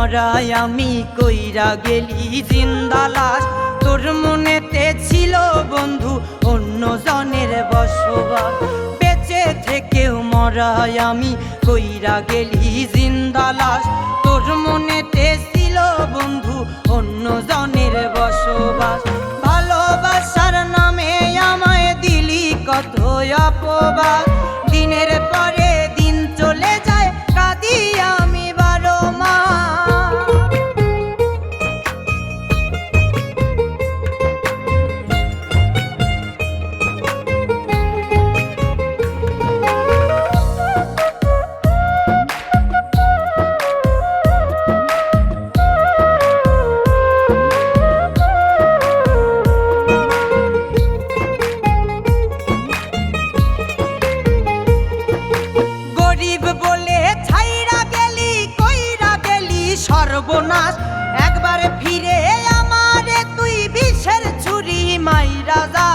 মরাই আমি কইরা গেলি জিন্দালাস তোর মনেতে ছিল বন্ধু অন্য জনের বসবাস। বেঁচে থেকেও মরাই আমি কইরা গেলি জিন্দালাস সর্বনাশ। একবার ফিরে আমারে তুই বিষের ছুরি মাই রাজা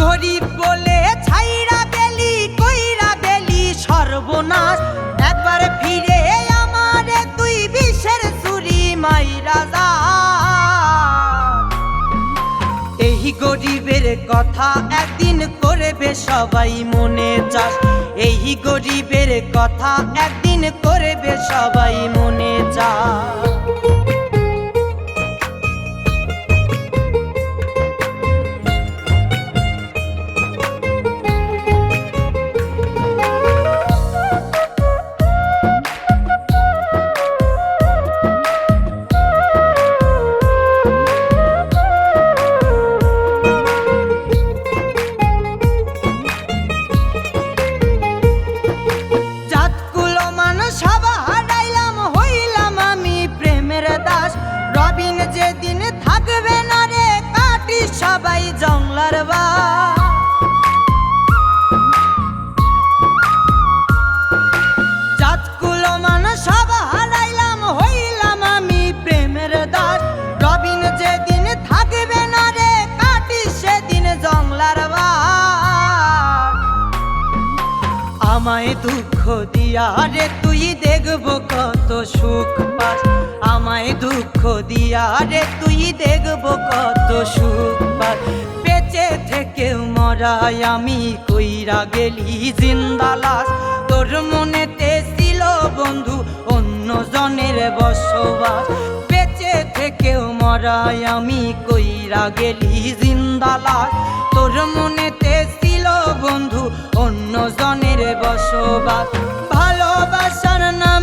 গরিব বলে ছাইরা গেলি কইরা গেলি সর্বনাশ। একবার ফিরে আমারে তুই বিষের ছুরি মাইরা যা। এই গরিবের কথা করবে সবাই মনে চাষ। এই গরিবের কথা একদিন করবে সবাই মনে চাস সেদিন আমায় দুঃখ দিয়া রে, তুই দেখব কত সুখ পাস। আমায় দুঃখ দিয়া রে, তুই দেখব কত সুখ পাস। বেঁচে থেকে মরাই আমি কইরা গেলি জিন্দালাস তোর মনেতে ছিল বন্ধু অন্য জনের বসবাস। বেঁচে থেকেও মরাই আমি কইরা গেলি জিন্দালাস তোর মনেতে ছিল বন্ধু অন্য জনের বসবাস ভালোবাসার নাম